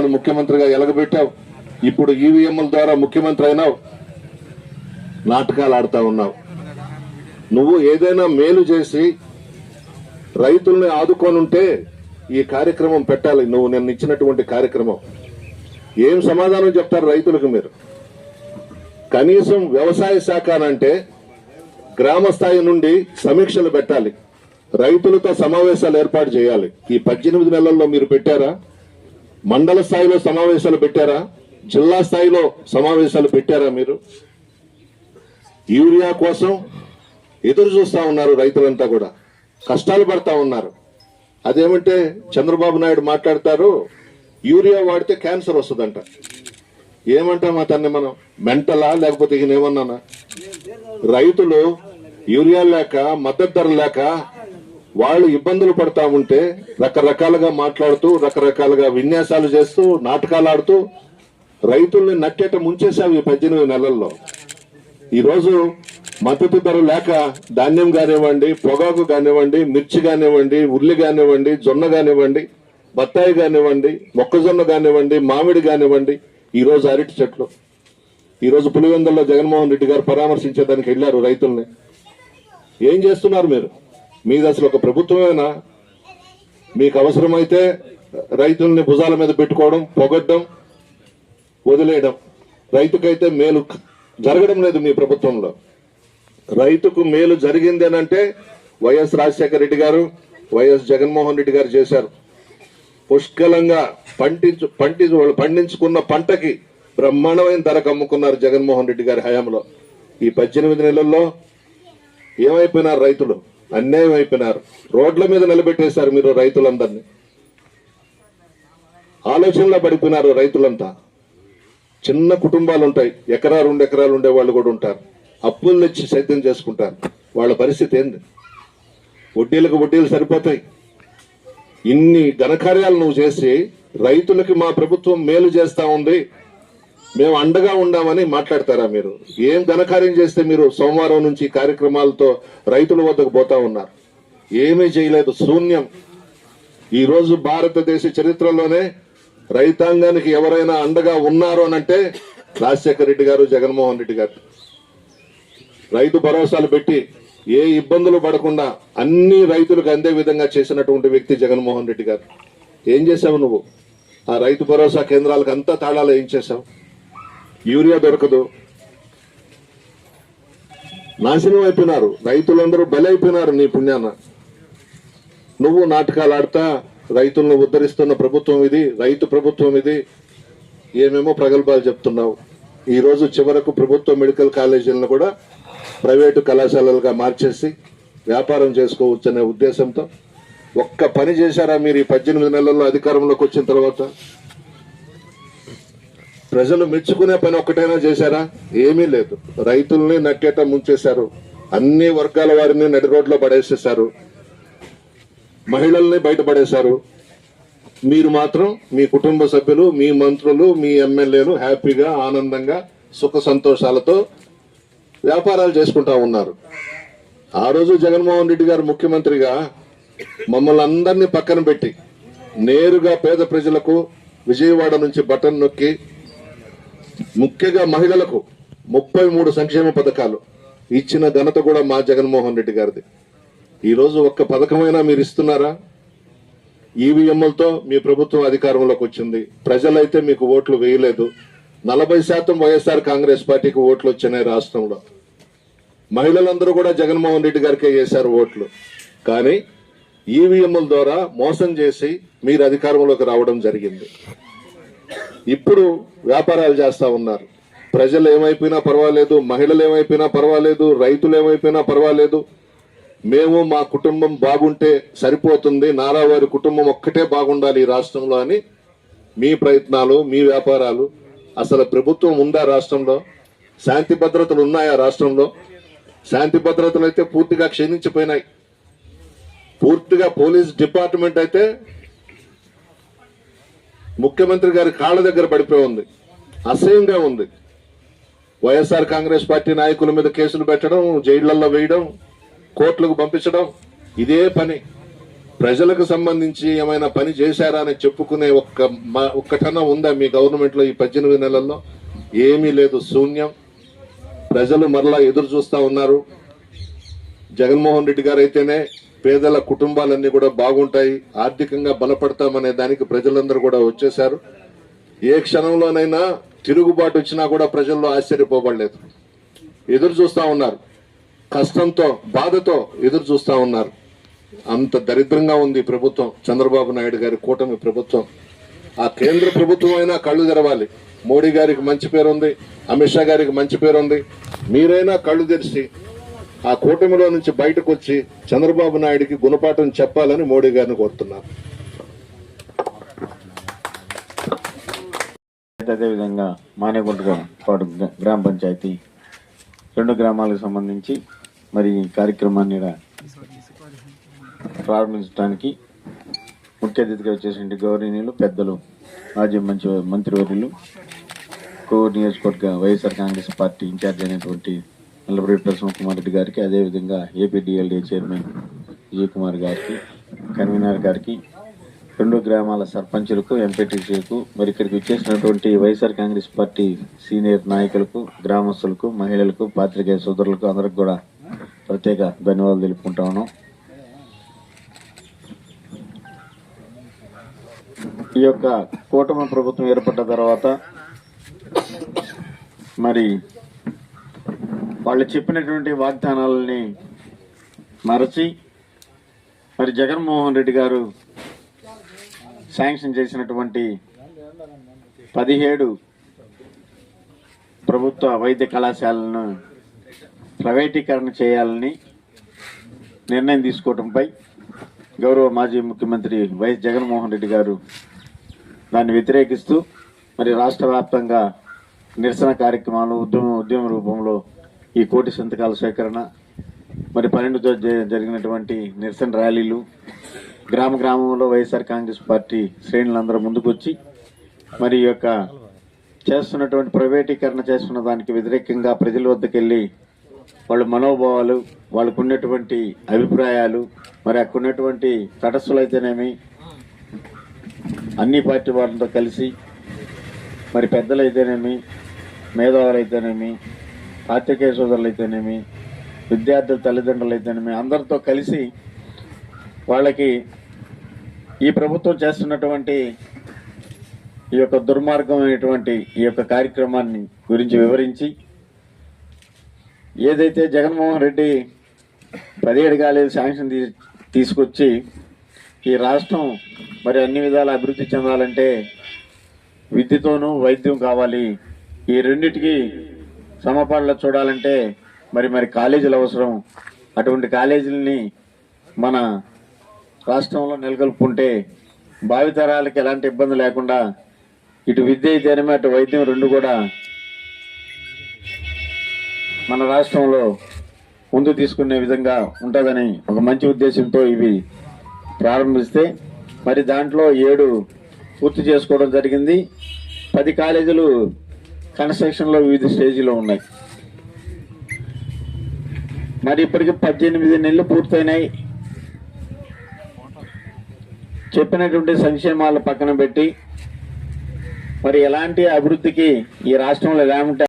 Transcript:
ముఖ్యమంత్రిగా ఎలగబెట్టావు. ఇప్పుడు ఈవీఎంల ద్వారా ముఖ్యమంత్రి అయినావు. నాటకాలు ఆడుతా ఉన్నావు. నువ్వు ఏదైనా మేలు చేసి రైతుల్ని ఆదుకొని ఉంటే ఈ కార్యక్రమం పెట్టాలి. నువ్వు నిన్న ఇచ్చినటువంటి కార్యక్రమం. ఏం సమాధానం చెప్తారు రైతులకు మీరు? కనీసం వ్యవసాయ శాఖ అంటే గ్రామ స్థాయి నుండి సమీక్షలు పెట్టాలి. రైతులతో సమావేశాలు ఏర్పాటు చేయాలి. ఈ పద్దెనిమిది నెలల్లో మీరు పెట్టారా? మండల స్థాయిలో సమావేశాలు పెట్టారా? జిల్లా స్థాయిలో సమావేశాలు పెట్టారా మీరు? యూరియా కోసం ఎదురు చూస్తా ఉన్నారు రైతులంతా కూడా. కష్టాలు పడతా ఉన్నారు. అదేమంటే చంద్రబాబు నాయుడు మాట్లాడతారు యూరియా వాడితే క్యాన్సర్ వస్తుందంట. ఏమంటాం అతన్ని మనం? మెంటలా లేకపోతే ఈయన ఏమన్నానా రైతులు యూరియా లేక మద్దతు ధర లేక వాళ్ళు ఇబ్బందులు పడతా ఉంటే రకరకాలుగా మాట్లాడుతూ రకరకాలుగా విన్యాసాలు చేస్తూ నాటకాలు ఆడుతూ రైతుల్ని నట్టేట ముంచేశావు ఈ పద్దెనిమిది నెలల్లో. ఈరోజు మద్దతు ధర లేక ధాన్యం కానివ్వండి పొగాకు కానివ్వండి మిర్చి కానివ్వండి ఉల్లి కానివ్వండి జొన్న కానివ్వండి బత్తాయి కానివ్వండి మొక్కజొన్న కానివ్వండి మామిడి కానివ్వండి ఈరోజు అరటి చెట్లు. ఈరోజు పులివెందుల్లో జగన్మోహన్ రెడ్డి గారు పరామర్శించేదానికి వెళ్ళారు రైతుల్ని. ఏం చేస్తున్నారు మీరు? మీది అసలు ఒక ప్రభుత్వమేనా? మీకు అవసరమైతే రైతుల్ని భుజాల మీద పెట్టుకోవడం పొగడ్డం వదిలేయడం. రైతుకైతే మేలు జరగడం లేదు మీ ప్రభుత్వంలో. రైతుకు మేలు జరిగింది అని అంటే వైఎస్ రాజశేఖర రెడ్డి గారు వైఎస్ జగన్మోహన్ రెడ్డి గారు చేశారు. పుష్కలంగా పండించు పంటి వాళ్ళు పండించుకున్న పంటకి బ్రహ్మాండమైన ధరకు అమ్ముకున్నారు జగన్మోహన్ రెడ్డి గారి హయాంలో. ఈ పద్దెనిమిది నెలల్లో ఏమైపోయినారు రైతులు? అన్యాయం అయిపోయినారు. రోడ్ల మీద నిలబెట్టేశారు మీరు రైతులందరినీ. ఆలోచనలో పడిపోయినారు రైతులంతా. చిన్న కుటుంబాలు ఉంటాయి. ఎకరా రెండు ఎకరాలు ఉండే వాళ్ళు కూడా ఉంటారు. అప్పులు తెచ్చి సైతం చేసుకుంటారు. వాళ్ళ పరిస్థితి ఏంది? వడ్డీలకు వడ్డీలు సరిపోతాయి. ఇన్ని ఘనకార్యాలు నువ్వు చేసి రైతులకి మా ప్రభుత్వం మేలు చేస్తా ఉంది. మేము అండగా ఉండామని మాట్లాడతారా మీరు? ఏం ఘనకార్యం చేస్తే మీరు సోమవారం నుంచి కార్యక్రమాలతో రైతుల వద్దకు పోతా ఉన్నారు? ఏమీ చేయలేదు. శూన్యం. ఈరోజు భారతదేశ చరిత్రలోనే రైతాంగానికి ఎవరైనా అండగా ఉన్నారు అని అంటే రాజశేఖర రెడ్డి గారు జగన్మోహన్ రెడ్డి గారు. రైతు భరోసాలు పెట్టి ఏ ఇబ్బందులు పడకుండా అన్ని రైతులకు అందే విధంగా చేసినటువంటి వ్యక్తి జగన్మోహన్ రెడ్డి గారు. ఏం చేసావు నువ్వు? ఆ రైతు భరోసా కేంద్రాలకు అంతా తాళాలు ఏం చేసావు యూరియా దొరకదు. నాశనం అయిపోయినారు. రైతులందరూ బలైపోయినారు నీ పుణ్యాన. నువ్వు నాటకాలు ఆడతా రైతులను ఉద్ధరిస్తున్న ప్రభుత్వం ఇది రైతు ప్రభుత్వం ఇది. ఏమేమో ప్రగల్భాలు చెప్తున్నావు. ఈరోజు చివరకు ప్రభుత్వ మెడికల్ కాలేజీలను కూడా ప్రైవేటు కళాశాలలుగా మార్చేసి వ్యాపారం చేసుకోవచ్చు అనే ఉద్దేశంతో ఒక్క పని చేశారా మీరు ఈ పద్దెనిమిది నెలల్లో అధికారంలోకి వచ్చిన తర్వాత? ప్రజలు మెచ్చుకునే పని ఒక్కటైనా చేశారా? ఏమీ లేదు. రైతుల్ని నట్టేట ముంచేశారు. అన్ని వర్గాల వారిని నడి రోడ్లో పడేసేశారు. మహిళల్ని బయటపడేశారు మీరు మాత్రం మీ కుటుంబ సభ్యులు మీ మంత్రులు మీ ఎమ్మెల్యేలు హ్యాపీగా ఆనందంగా సుఖ సంతోషాలతో వ్యాపారాలు చేసుకుంటా ఉన్నారు. ఆ రోజు జగన్మోహన్ రెడ్డి గారు ముఖ్యమంత్రిగా మమ్మల్ని అందరినీ పక్కన పెట్టి నేరుగా పేద ప్రజలకు విజయవాడ నుంచి బటన్ నొక్కి ముఖ్యంగా మహిళలకు ముప్పై మూడు సంక్షేమ పథకాలు ఇచ్చిన ఘనత కూడా మా జగన్మోహన్ రెడ్డి గారిది. ఈరోజు ఒక్క పథకమైనా మీరు ఇస్తున్నారా? ఈవీఎంలతో మీ ప్రభుత్వం అధికారంలోకి వచ్చింది. ప్రజలైతే మీకు ఓట్లు వేయలేదు. నలభై శాతం వైఎస్ఆర్ కాంగ్రెస్ పార్టీకి ఓట్లు వచ్చినాయి రాష్ట్రంలో. మహిళలందరూ కూడా జగన్మోహన్ రెడ్డి గారికే వేశారు ఓట్లు. కానీ ఈవీఎంల ద్వారా మోసం చేసి మీరు అధికారంలోకి రావడం జరిగింది. ఇప్పుడు వ్యాపారాలు చేస్తూ ఉన్నారు. ప్రజలు ఏమైపోయినా పర్వాలేదు మహిళలు ఏమైపోయినా పర్వాలేదు రైతులు ఏమైపోయినా పర్వాలేదు. మేము మా కుటుంబం బాగుంటే సరిపోతుంది నారా వారి కుటుంబం ఒక్కటే బాగుండాలి ఈ రాష్ట్రంలో అని మీ ప్రయత్నాలు మీ వ్యాపారాలు. అసలు ప్రభుత్వం ఉందా రాష్ట్రంలో? శాంతి భద్రతలు ఉన్నాయా రాష్ట్రంలో? శాంతి భద్రతలు అయితే పూర్తిగా క్షీణించిపోయినాయి. పూర్తిగా పోలీస్ డిపార్ట్మెంట్ అయితే ముఖ్యమంత్రి గారి కాళ్ళ దగ్గర పడిపోయి ఉంది. అసహ్యంగా ఉంది. వైఎస్ఆర్ కాంగ్రెస్ పార్టీ నాయకుల మీద కేసులు పెట్టడం జైళ్ళలో వేయడం కోర్టులకు పంపించడం ఇదే పని. ప్రజలకు సంబంధించి ఏమైనా పని చేశారా అని చెప్పుకునే ఒక్క ఒక్కటన్నా ఉందా మీ గవర్నమెంట్లో ఈ పద్దెనిమిది నెలల్లో? ఏమీ లేదు శూన్యం. ప్రజలు మరలా ఎదురు చూస్తూ ఉన్నారు. జగన్మోహన్ రెడ్డి గారు అయితేనే పేదల కుటుంబాలన్నీ కూడా బాగుంటాయి ఆర్థికంగా బలపడతామనే దానికి ప్రజలందరూ కూడా వచ్చేశారు. ఏ క్షణంలోనైనా తిరుగుబాటు వచ్చినా కూడా ప్రజల్లో ఆశ్చర్యపోబడలేదు. ఎదురు చూస్తా ఉన్నారు. కష్టంతో బాధతో ఎదురు చూస్తా ఉన్నారు. అంత దరిద్రంగా ఉంది ప్రభుత్వం. చంద్రబాబు నాయుడు గారి కూటమి ప్రభుత్వం. ఆ కేంద్ర ప్రభుత్వం అయినా కళ్ళు తెరవాలి. మోడీ గారికి మంచి పేరు ఉంది అమిత్ షా గారికి మంచి పేరు ఉంది మీరైనా కళ్ళు తెరిచి ఆ కూటమిలో నుంచి బయటకు వచ్చి చంద్రబాబు నాయుడికి గుణపాఠం చెప్పాలని మోడీ గారిని కోరుతున్నారు అదేవిధంగా మానేగుంట పాటు గ్రామ పంచాయతీ రెండు గ్రామాలకు సంబంధించి మరి ఈ కార్యక్రమాన్ని ప్రారంభించడానికి ముఖ్య అతిథిగా వచ్చేసిన గౌరవనీయులు పెద్దలు మాజీ మంచి మంత్రివర్యులు కోవూరు నియోజకవర్గ వైఎస్ఆర్ కాంగ్రెస్ పార్టీ ఇన్ఛార్జ్ అయినటువంటి నల్లబడి ప్రసన్న రెడ్డి గారికి అదేవిధంగా ఏపీడిఎల్డీ చైర్మన్ విజయ్ కుమార్ గారికి కన్వీనర్ గారికి రెండు గ్రామాల సర్పంచులకు ఎంపీటీసీలకు మరి ఇక్కడికి వచ్చేసినటువంటి వైఎస్ఆర్ కాంగ్రెస్ పార్టీ సీనియర్ నాయకులకు గ్రామస్తులకు మహిళలకు పాత్రికేయ సోదరులకు అందరికి కూడా ప్రత్యేక ధన్యవాదాలు తెలుపుకుంటా ఉన్నాం. ఈ యొక్క కూటమి ప్రభుత్వం ఏర్పడ్డ తర్వాత మరి వాళ్ళు చెప్పినటువంటి వాగ్దానాలని మరచి మరి జగన్మోహన్ రెడ్డి గారు శాంక్షన్ చేసినటువంటి పదిహేడు ప్రభుత్వ వైద్య కళాశాలను ప్రైవేటీకరణ చేయాలని నిర్ణయం తీసుకోవడంపై గౌరవ మాజీ ముఖ్యమంత్రి వైఎస్ జగన్మోహన్ రెడ్డి గారు దాన్ని వ్యతిరేకిస్తూ మరి రాష్ట్ర వ్యాప్తంగా నిరసన కార్యక్రమాలు ఉద్యమ ఉద్యమ రూపంలో ఈ కోటి సంతకాల సేకరణ మరి పన్నెండుతో జ- జరిగినటువంటి నిరసన ర్యాలీలు గ్రామ గ్రామంలో వైఎస్ఆర్ కాంగ్రెస్ పార్టీ శ్రేణులందరూ ముందుకొచ్చి మరి ఈ యొక్క చేస్తున్నటువంటి ప్రైవేటీకరణ చేస్తున్న దానికి వ్యతిరేకంగా ప్రజల వద్దకు వెళ్ళి వాళ్ళ మనోభావాలు వాళ్ళకు ఉన్నటువంటి అభిప్రాయాలు మరి అక్కడ ఉన్నటువంటి తటస్సులు అయితేనేమి అన్ని పార్టీ వాళ్ళతో కలిసి మరి పెద్దలు అయితేనేమి మేధావులు సోదరులు అయితేనేమి విద్యార్థుల తల్లిదండ్రులు అయితేనేమి అందరితో కలిసి వాళ్ళకి ఈ ప్రభుత్వం చేస్తున్నటువంటి ఈ యొక్క దుర్మార్గమైనటువంటి ఈ యొక్క కార్యక్రమాన్ని గురించి వివరించి ఏదైతే జగన్మోహన్ రెడ్డి పదిహేడు కాలేదు శాంక్షన్ తీ తీసుకొచ్చి ఈ రాష్ట్రం మరి అన్ని విధాల అభివృద్ధి చెందాలంటే విద్యతోనూ వైద్యం కావాలి. ఈ రెండిటికి సమపాళ్ళ చూడాలంటే మరి మరి కాలేజీలు అవసరం. అటువంటి కాలేజీలని మన రాష్ట్రంలో నెలకొల్పుకుంటే భావితరాలకి ఎలాంటి ఇబ్బంది లేకుండా ఇటు విద్య అయితేనేమి అటు వైద్యం రెండు కూడా మన రాష్ట్రంలో ముందు తీసుకునే విధంగా ఉంటుందని ఒక మంచి ఉద్దేశంతో ఇవి ప్రారంభిస్తే మరి దాంట్లో ఏడు పూర్తి చేసుకోవడం జరిగింది. పది కాలేజీలు కన్స్ట్రక్షన్లో వివిధ స్టేజీలో ఉన్నాయి. మరి ఇప్పటికి పద్దెనిమిది నెలలు పూర్తయినాయి. చెప్పినటువంటి సంక్షేమాలు పక్కన పెట్టి మరి ఎలాంటి అభివృద్ధికి ఈ రాష్ట్రంలో ఎలాంటి